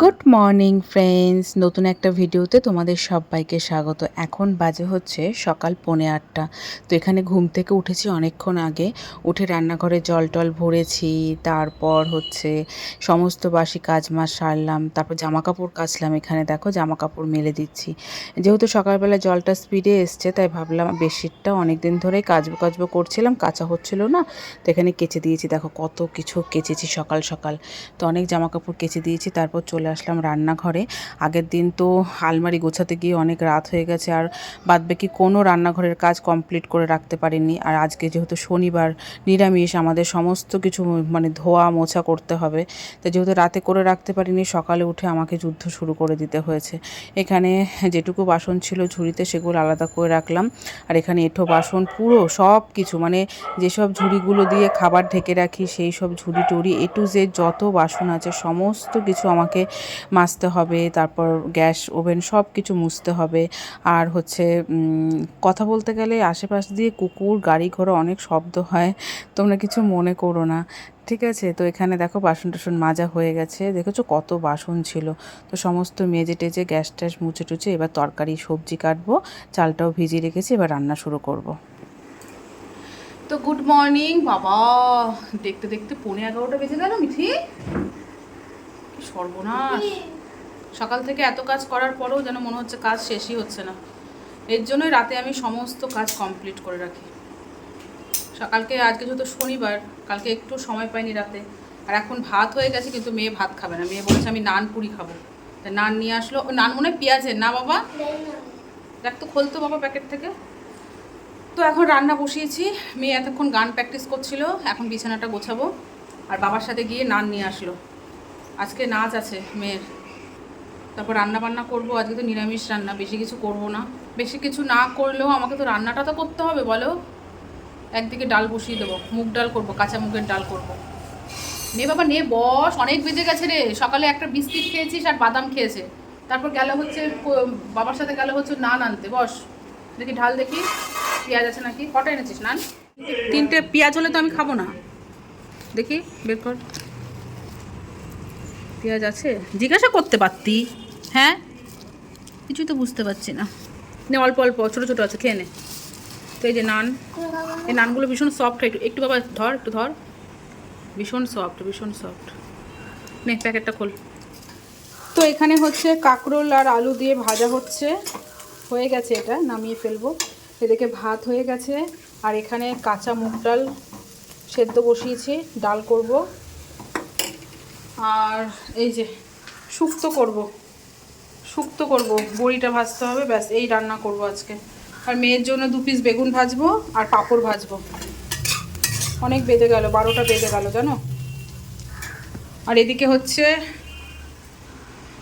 Good morning, friends. নতুন একটা ভিডিওতে তোমাদের সবাইকে স্বাগত। এখন বাজে হচ্ছে সকাল পৌনে আটটা। তো এখানে ঘুম থেকে উঠেছি অনেকক্ষণ আগে। উঠে রান্নাঘরে জল টল ভরেছি। তারপর হচ্ছে সমস্ত বাসি কাজ মাছ সারলাম। তারপর জামা কাপড় কাচলাম এখানে। দেখো জামা কাপড় মেলে দিচ্ছি। যেহেতু সকালবেলা জলটা স্পিডে এসছে, তাই ভাবলাম বেডশিটটা অনেক দিন ধরেই কাচবো কাচবো করছিলাম। কাঁচা হচ্ছিল না। তো এখানে কেচে দিয়েছি। দেখো কত কিছু কেচেছি সকাল সকাল। তো অনেক জামা কাপড় কেচে দিয়েছি। তারপর চলে আসলাম রান্নাঘরে। আগের দিন তো আলমারি গোছাতে গিয়ে অনেক রাত হয়ে গেছে আর বাদবাকি কোনো রান্নাঘরের কাজ কমপ্লিট করে রাখতে পারিনি। আর আজকে যেহেতু শনিবার, নিরামিষ, আমাদের সমস্ত কিছু মানে ধোয়া মোছা করতে হবে। তো যেহেতু রাতে করে রাখতে পারিনি, সকালে উঠে আমাকে যুদ্ধ শুরু করে দিতে হয়েছে। এখানে যেটুকু বাসন ছিল ঝুড়িতে সেগুলো আলাদা করে রাখলাম। আর এখানে এঁঠো বাসন পুরো সব কিছু মানে যেসব ঝুড়িগুলো দিয়ে খাবার ঢেকে রাখি, সেই সব ঝুড়ি টুড়ি, এ টু জেড যত বাসন আছে, সমস্ত কিছু আমাকে মাজতে হবে, তারপর গ্যাস, ওভেন সব কিছু মুছতে হবে। আর হচ্ছে কথা বলতে গেলে আশেপাশ দিয়ে কুকুর, গাড়ি ঘোড়া অনেক শব্দ হয়, তোমরা কিছু মনে করো না। ঠিক আছে? তো এখানে দেখো বাসন টাসন মাজা হয়ে গেছে। দেখেছ কত বাসন ছিল? তো সমস্ত মেজে টেজে গ্যাস ট্যাস মুছে টুচে এবার তরকারি, সবজি কাটবো, চালটাও ভিজিয়ে রেখেছি, এবার রান্না শুরু করব। তো গুড মর্নিং, বাবা! দেখতে দেখতে পৌনে এগারোটা বেজে গেল মিঠি। সর্বনাশ। সকাল থেকে এত কাজ করার পরেও যেন মনে হচ্ছে কাজ শেষই হচ্ছে না। এর জন্যই রাতে আমি সমস্ত কাজ কমপ্লিট করে রাখি। সকালকে আজকে যেহেতু শনিবার, কালকে একটু সময় পাইনি রাতে। আর এখন ভাত হয়ে গেছে, কিন্তু মেয়ে ভাত খাবে না। মেয়ে বলেছে আমি নান পুরি খাব। তা নান নিয়ে আসলো। ও নান মনে পেঁয়াজের। না বাবা? দেখ তো খোলতো বাবা প্যাকেট থেকে। তো এখন রান্না বসিয়েছি। মেয়ে এতক্ষণ গান প্র্যাকটিস করছিল। এখন বিছানাটা গোছাবো। আর বাবার সাথে গিয়ে নান নিয়ে আসলো। আজকে নাচ আছে মেয়ের। তারপর রান্না বান্না করব, আজকে তো নিরামিষ রান্না, বেশি কিছু করব না। বেশি কিছু না করলেও আমাকে তো রান্নাটা তো করতে হবে, বলো। একদিকে ডাল বসিয়ে দেবো, মুগ ডাল করব, কাঁচা মুগের ডাল করব। নে বাবা, নে, বস, অনেক বেজে গেছে রে। সকালে একটা বিস্কিট খেয়েছিস আর বাদাম খেয়েছে। তারপর গেল হচ্ছে বাবার সাথে গেল হচ্ছে নান আনতে, বস। দেখি ঢাল দেখি, পেঁয়াজ আছে নাকি? কটা এনেছিস নান? তিনটে পেঁয়াজ হলে তো আমি খাব না। দেখি, বের কর। পেঁয়াজ আছে? জিজ্ঞাসা করতে পারতি। হ্যাঁ? কিছুই তো বুঝতে পারছি না। নে, অল্প অল্প, ছোটো ছোটো আছে, খেয়ে নে। তো এই যে নান, এই নানগুলো ভীষণ সফট একটু একটু বাবা ধর, একটু ধর। ভীষণ সফট ভীষণ সফট নে, প্যাকেটটা খোল। তো এখানে হচ্ছে কাঁকরোল আর আলু দিয়ে ভাজা হচ্ছে। হয়ে গেছে এটা, নামিয়ে ফেলব। এদিকে ভাত হয়ে গেছে। আর এখানে কাঁচা মুগ ডাল সেদ্ধ বসিয়েছি, ডাল করব। আর এই যে শুক্তো করব। শুক্তো করব। বড়িটা ভাজতে হবে, ব্যাস, এই রান্না করব আজকে। আর মেয়ের জন্য দু পিস বেগুন ভাজবো আর পাঁপড় ভাজবো। অনেক বেঁধে গেল, বারোটা বেঁধে গেল, জানো? আর এদিকে হচ্ছে,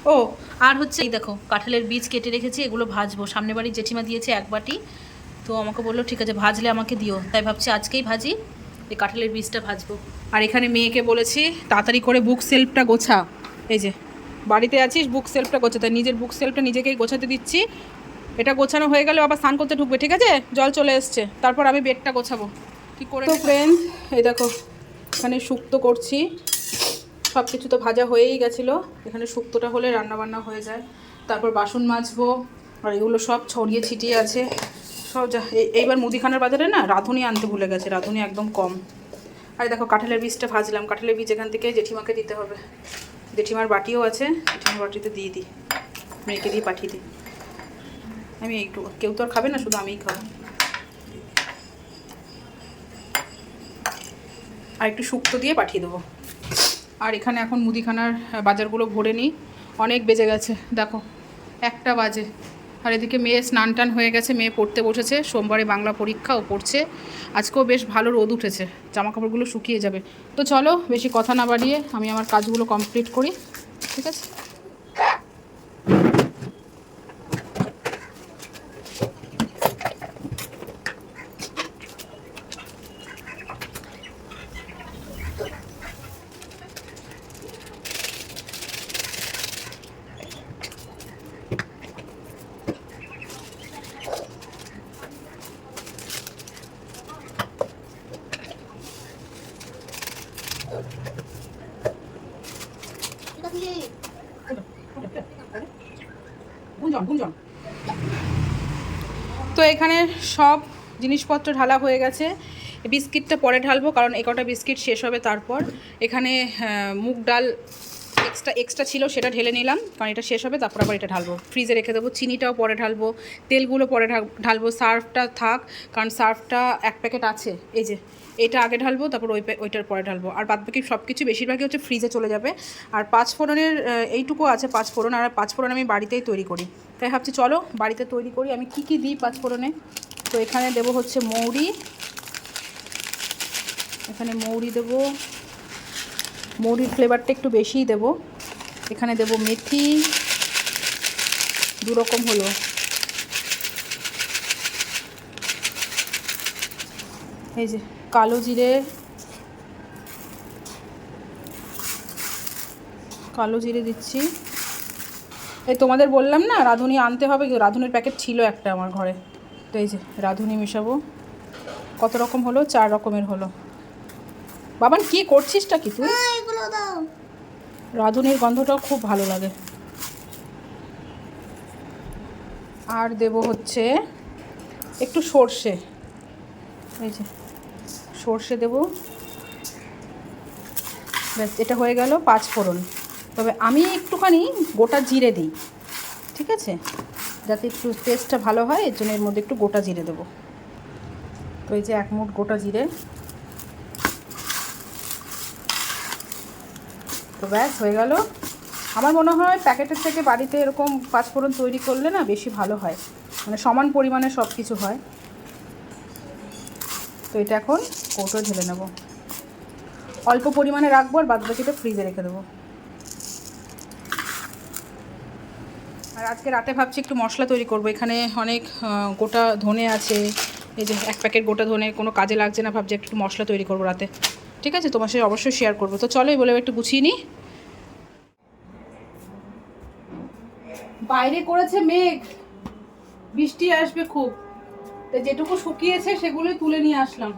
ও, আর হচ্ছে, এই দেখো, কাঁঠালের বীজ কেটে রেখেছি, এগুলো ভাজবো। সামনে বাড়ির জেঠিমা দিয়েছে এক বাটি। তো আমাকে বলল, ঠিক আছে, ভাজলে আমাকে দিও। তাই ভাবছি আজকেই ভাজি। এই কাঁঠালের বীজটা ভাজবো। আর এখানে মেয়েকে বলেছি তাড়াতাড়ি করে বুক সেলফটা গোছা। এই যে বাড়িতে আছিস বুক সেলফটা গোছা। তাই নিজের বুক সেলফটা নিজেকেই গোছাতে দিচ্ছি। এটা গোছানো হয়ে গেলে আবার স্নান করতে ঢুকবে ঠিক আছে? জল চলে এসছে। তারপর আমি বেডটা গোছাবো। কি করে তো ফ্রেন্ড এই দেখো এখানে শুক্তো করছি। সব কিছু তো ভাজা হয়েই গেছিল। এখানে শুক্তোটা হলে রান্না বান্না হয়ে যায়। তারপর বাসন মাজবো। আর এগুলো সব ছড়িয়ে ছিটিয়ে আছে। সব যা এই- এইবার মুদিখানার বাজারে না রাঁধুনি আনতে ভুলে গেছে, রাঁধুনি একদম কম। আর দেখো, কাঁঠালের বীজটা ভাজলাম। কাঁঠালের বীজ এখান থেকে জেঠিমাকে দিতে হবে। জেঠিমার বাটিও আছে, জেঠিমার বাটিতে দিয়ে দিই। মেয়েকে দিয়ে পাঠিয়ে দিই। আমি একটু কেউ তো আর খাবে না, শুধু আমিই খাব। আর একটু শুক্তো দিয়ে পাঠিয়ে দেবো। আর এখানে এখন মুদিখানার বাজারগুলো ভরে নিই। অনেক বেজে গেছে, দেখো, একটা বাজে। আর এদিকে মেয়ে স্নান টান হয়ে গেছে, মেয়ে পড়তে বসেছে, সোমবারে বাংলা পরীক্ষাও পড়ছে। আজকেও বেশ ভালো রোদ উঠেছে জামা কাপড়গুলো শুকিয়ে যাবে। তো চলো, বেশি কথা না বাড়িয়ে আমি আমার কাজগুলো কমপ্লিট করি, ঠিক আছে? তো এখানে সব জিনিসপত্র ঢালা হয়ে গেছে। বিস্কিটটা পরে ঢালবো, কারণ এ কটা বিস্কিট শেষ হবে তারপর। এখানে মুগ ডাল এক্সট্রা এক্সট্রা ছিল, সেটা ঢেলে নিলাম, কারণ এটা শেষ হবে, তারপর আবার এটা ঢালবো। ফ্রিজে রেখে দেবো, চিনিটাও পরে ঢালবো, তেলগুলো পরে ঢাল- ঢালবো, সার্ফটা থাক, কারণ সার্ফটা এক প্যাকেট আছে, এই যে, এটা আগে ঢালবো, তারপর ওই ওইটার পরে ঢালবো। আর বাদ বাকি সব কিছু বেশিরভাগই হচ্ছে ফ্রিজে চলে যাবে। আর পাঁচ ফোড়নের এইটুকু আছে পাঁচ ফোড়ন, আর পাঁচ ফোড়ন আমি বাড়িতেই তৈরি করি। তাই ভাবছি চলো, বাড়িতে তৈরি করি, আমি কি কি দিই পাঁচ ফোড়নে? তো এখানে দেবো হচ্ছে মৌরি, এখানে মৌরি দেবো মৌরির ফ্লেভারটা একটু বেশিই দেবো। এখানে দেবো মেথি, দু রকম হলো। এই যে কালো জিরে কালো জিরে দিচ্ছি। এই তোমাদের বললাম না, রাঁধুনি আনতে হবে, রাঁধুনির প্যাকেট ছিল একটা আমার ঘরে। তো এই যে রাঁধুনি মেশাবো। কত রকম হলো? চার রকমের হলো। বাবান কি করছিসটা কি তুই? দাও। রাঁধুনির গন্ধটাও খুব ভালো লাগে। আর দেব হচ্ছে একটু সর্ষে। এই যে সর্ষে দেব। ব্যাস এটা হয়ে গেল পাঁচ ফোড়ন। তবে আমি একটুখানি গোটা জিরে দিই ঠিক আছে? যাতে একটু টেস্টটা ভালো হয় এর জন্য এর মধ্যে একটু গোটা জিরে দেবো। তো এই যে এক মুঠ গোটা জিরে। তো ব্যাস, হয়ে গেল। আমার মনে হয় প্যাকেটের থেকে বাড়িতে এরকম পাঁচফোড়ন তৈরি করলে না বেশি ভালো হয়। মানে সমান পরিমাণে সব কিছু হয়। তো এটা এখন কৌটো ঢেলে নেব। অল্প পরিমাণে রাখব আর বাদবাকিটা ফ্রিজে রেখে দেবো। আর আজকে রাতে ভাবছি একটু মশলা তৈরি করব। এখানে অনেক গোটা ধনে আছে। এই যে এক প্যাকেট গোটা ধনে, কোনো কাজে লাগছে না, ভাবছি একটু মশলা তৈরি করব রাতে। ঠিক আছে? তোমার সাথে অবশ্যই শেয়ার করব। তো চলো এই বলে একটু গুছিয়ে নিই। বাইরে করেছে মেঘ। বৃষ্টি আসবে খুব। তো যেটুকু শুকিয়েছে সেগুলোই তুলে নিয়ে আসলাম।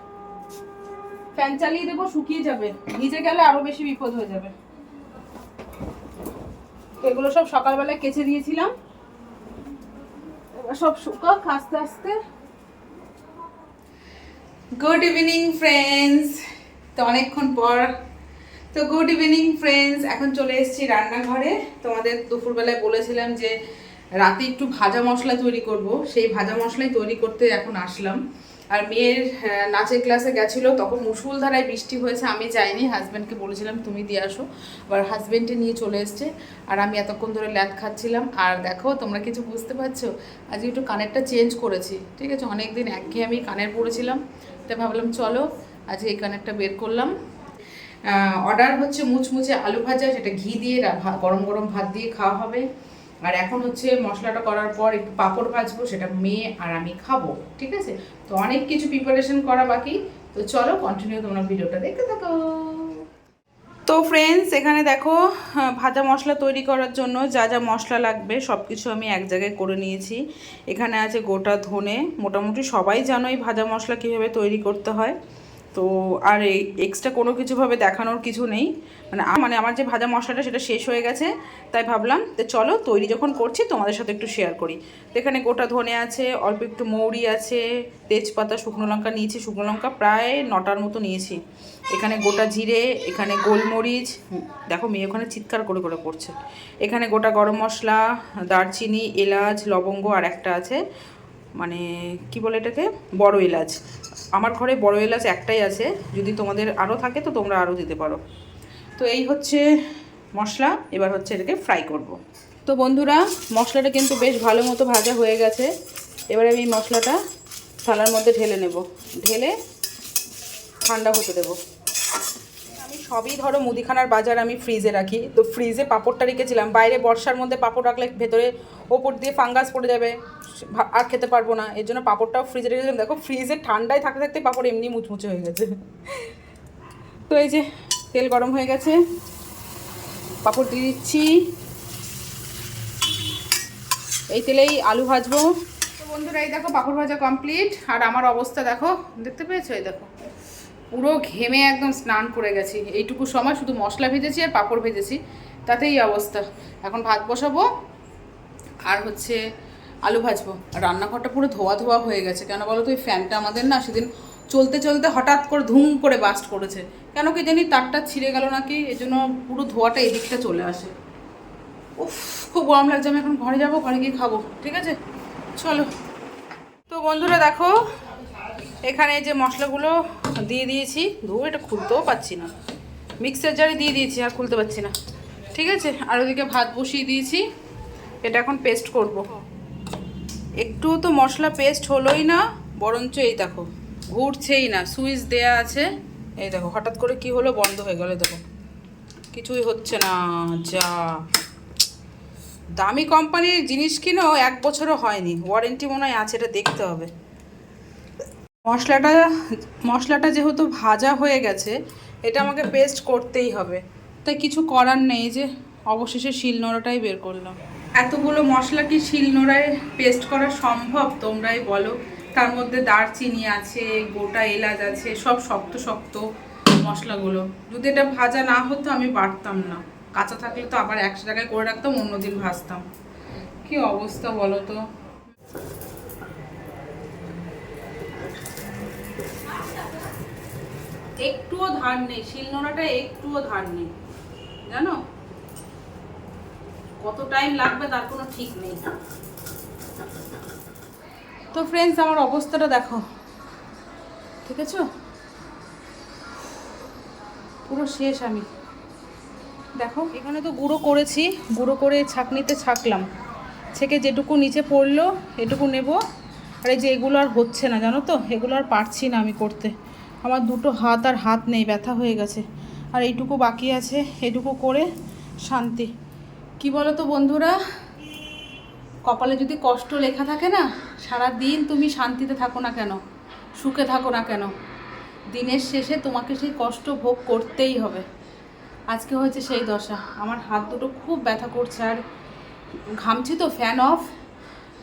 ফ্যান চালিয়ে দেবো, শুকিয়ে যাবে। ভিজে গেলে আরও বেশি বিপদ হয়ে যাবে। এগুলো সব সকালবেলায় কেচে দিয়েছিলাম। এবার সব শুকাক আস্তে আস্তে। গুড ইভিনিং ফ্রেন্ডস তো অনেকক্ষণ পর তো গুড ইভিনিং ফ্রেন্ডস এখন চলে এসেছি রান্নাঘরে। তোমাদের দুপুরবেলায় বলেছিলাম যে রাতে একটু ভাজা মশলা তৈরি করব। সেই ভাজা মশলাই তৈরি করতে এখন আসলাম। আর মেয়ের নাচের ক্লাসে গেছিল, তখন মুসুলধারায় বৃষ্টি হয়েছে, আমি যাইনি। হাজব্যান্ডকে বলেছিলাম, তুমি দিয়ে আসো। আবার হাজব্যান্ডে নিয়ে চলে এসছে। আর আমি এতক্ষণ ধরে ল্যাদ খাচ্ছিলাম। আর দেখো, তোমরা কিছু বুঝতে পারছ? আজকে একটু কানেরটা চেঞ্জ করেছি, ঠিক আছে? অনেক দিন একঘেয়ে আমি কানের পরেছিলাম। তাই ভাবলাম, চলো, আজকে এই কানেরটা বের করলাম। অর্ডার হচ্ছে মুচমুচে আলু ভাজা সেটা ঘি দিয়ে গরম গরম ভাত দিয়ে খাওয়া হবে। আর এখন হচ্ছে মশলাটা করার পর একটু পাঁপড় ভাজবো, সেটা মেয়ে আর আমি খাব, ঠিক আছে? তো অনেক কিছু প্রিপারেশন করা বাকি। তো চলো কন্টিনিউ তোমরা ভিডিওটা দেখতে থাকো। তো ফ্রেন্ডস এখানে দেখো ভাজা মশলা তৈরি করার জন্য যা যা মশলা লাগবে সব কিছু আমি এক জায়গায় করে নিয়েছি। এখানে আছে গোটা ধনে। মোটামুটি সবাই জানোই ভাজা মশলা কীভাবে তৈরি করতে হয়। তো আর এই এক্সট্রা কোনো কিছুভাবে দেখানোর কিছু নেই। মানে মানে আমার যে ভাজা মশলাটা সেটা শেষ হয়ে গেছে, তাই ভাবলাম তো চলো তৈরি যখন করছি তোমাদের সাথে একটু শেয়ার করি। তো এখানে গোটা ধনে আছে, অল্প একটু মৌরি আছে, তেজপাতা, শুকনো লঙ্কা নিয়েছি। শুকনো লঙ্কা প্রায় নটার মতো নিয়েছি। এখানে গোটা জিরে, এখানে গোলমরিচ দেখো মেয়ে ওখানে চিৎকার করে করে করছে। এখানে গোটা গরম মশলা, দারচিনি, এলাচ, লবঙ্গ আর একটা আছে। মানে কি বলে এটাকে? বড় এলাচ। আমার ঘরে বড় এলাচ একটাই আছে। যদি তোমাদের আরও থাকে, তো তোমরা আরও দিতে পারো। তো এই হচ্ছে মশলা। এবার হচ্ছে এটাকে ফ্রাই করব। তো বন্ধুরা, মশলাটা কিন্তু বেশ ভালো মতো ভাজা হয়ে গেছে। এবার আমি এই মশলাটা থালার মধ্যে ঢেলে নেব। ঢেলে ঠান্ডা হতে দেবো। সবই ধরো মুদিখানার বাজার আমি ফ্রিজে রাখি। তো ফ্রিজে পাঁপড়টা রেখেছিলাম। বাইরে বর্ষার মধ্যে পাঁপড় রাখলে ভেতরে ওপর দিয়ে ফাঙ্গাস পড়ে যাবে। আর খেতে পারব না। এর জন্য পাঁপড়টাও ফ্রিজে রেখেছিলাম দেখো ফ্রিজে ঠান্ডায় থাকতে থাকতে পাঁপড় এমনি মুচমুচে হয়ে গেছে। তো এই যে তেল গরম হয়ে গেছে। পাঁপড় দিয়ে দিচ্ছি। এই তেলেই আলু ভাজবো। তো বন্ধুরা, এই দেখো পাঁপড় ভাজা কমপ্লিট আর আমার অবস্থা দেখো, দেখতে পেয়েছ? এই দেখো। পুরো ঘেমে একদম স্নান করে গেছি। এইটুকু সময় শুধু মশলা ভেজেছি আর পাঁপড় ভেজেছি। তাতেই অবস্থা। এখন ভাত বসাবো আর হচ্ছে আলু ভাজবো। রান্নাঘরটা পুরো ধোয়া ধোয়া হয়ে গেছে। কেন বলো তো ওই ফ্যানটা আমাদের না সেদিন চলতে চলতে হঠাৎ করে ধুম করে বাস্ট করেছে। কেন কি জানি তারটা ছিঁড়ে গেল নাকি এই জন্য পুরো ধোয়াটা এদিকটা চলে আসে। উফ, খুব গরম লাগছে। আমি এখন ঘরে যাব, ঘরে গিয়ে খাব। ঠিক আছে? চলো। তো বন্ধুরা দেখো, এখানে যে মশলাগুলো দিয়ে দিয়েছি। ধুয়ে এটা খুলতেও পাচ্ছি না। মিক্সার জারে দিয়ে দিয়েছি, আর খুলতে পারছি না। ঠিক আছে? আর ওদিকে ভাত বসিয়ে দিয়েছি। এটা এখন পেস্ট করব। একটু তো মশলা পেস্ট হলোই না, বরঞ্চ এই দেখো, ঘুরছেই না। সুইচ দেয়া আছে। এই দেখো, হঠাৎ করে কি হলো, বন্ধ হয়ে গেল দেখো। কিছুই হচ্ছে না, যা। দামি কোম্পানির জিনিস কিনেও এক বছরও হয়নি। ওয়ারেন্টি মনে হয় আছে, এটা দেখতে হবে। মশলাটা মশলাটা যেহেতু ভাজা হয়ে গেছে, এটা আমাকে পেস্ট করতেই হবে। তাই কিছু করার নেই যে অবশেষে শিলনোড়াটাই বের করলাম। এতগুলো মশলা কি শিলনোড়ায় পেস্ট করা সম্ভব? তোমরাই বলো। তার মধ্যে দারচিনি আছে, গোটা এলাচ আছে, সব শক্ত শক্ত মশলাগুলো। যদি এটা ভাজা না হতো আমি বাটতাম না। কাঁচা থাকলে তো আবার একশো টাকায় করে রাখতাম, অন্যদিন ভাজতাম। কি অবস্থা বলো তো? একটুও ধার নেই, শিলনোড়াটা একটুও ধার নেই, জানো? কত টাইম লাগবে তার কোনো ঠিক নেই। তো ফ্রেন্ডস আমার অবস্থাটা দেখো ঠিক আছে পুরো শেষ আমি। দেখো, এখানে তো গুঁড়ো করেছি, গুঁড়ো করে ছাকনিতে ছাকলাম। ছেঁকে যেটুকু নিচে পড়ল, এটুকু নেব। আর এই যে এগুলো আর হচ্ছে না, জানো তো? এগুলো আর পারছি না আমি করতে। আমার দুটো হাত আর হাত নেই, ব্যথা হয়ে গেছে। আর এইটুকু বাকি আছে এটুকু করে শান্তি। কি বলো তো বন্ধুরা? কপালে যদি কষ্ট লেখা থাকে না সারা দিন তুমি শান্তিতে থাকো না কেন? সুখে থাকো না কেন? দিনের শেষে তোমাকে সেই কষ্ট ভোগ করতেই হবে। আজকে হয়েছে সেই দশা। আমার হাত দুটো খুব ব্যথা করছে, আর ঘামছি তো ফ্যান অফ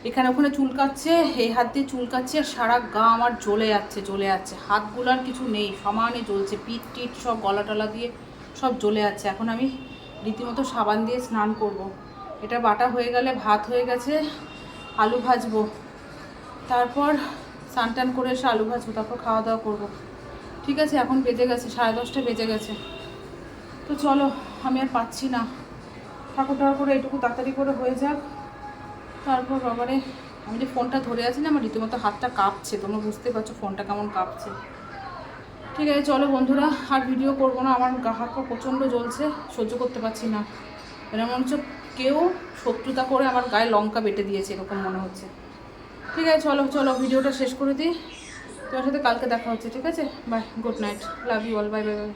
এখানে ওখানে চুলকাচ্ছে এই হাত দিয়ে চুলকাচ্ছে আর সারা গা আমার জ্বলে যাচ্ছে জ্বলে যাচ্ছে। হাতগুলো আর কিছু নেই, সমানে জ্বলছে, পিঠ টিট সব গলা টলা দিয়ে সব জ্বলে যাচ্ছে। এখন আমি রীতিমতো সাবান দিয়ে স্নান করব। এটা বাটা হয়ে গেলে ভাত হয়ে গেছে, আলু ভাজবো। তারপর টান করে এসে আলু ভাজবো, তারপর খাওয়া দাওয়া করব। ঠিক আছে, এখন বেজে গেছে, সাড়ে দশটা বেজে গেছে। তো চলো, আমি আর পাচ্ছি না। ঠাকুর ঠাকুর করে এটুকু তাড়াতাড়ি করে হয়ে যাক। তারপর বাবারে, আমি যে ফোনটা ধরে আছি না, আমার রীতিমতো হাতটা কাঁপছে। তোমরা বুঝতে পারছ ফোনটা কেমন কাঁপছে। ঠিক আছে, চলো বন্ধুরা, আর ভিডিও করব না। আমার গা হাত পা প্রচণ্ড জ্বলছে, সহ্য করতে পারছি না। এরকম মনে হচ্ছে কেউ শত্রুতা করে আমার গায়ে লঙ্কা বেটে দিয়েছে, এরকম মনে হচ্ছে। ঠিক আছে, চলো চলো, ভিডিওটা শেষ করে দিই। তোমার সাথে কালকে দেখা হচ্ছে, ঠিক আছে? Bye good night love you all bye bye bye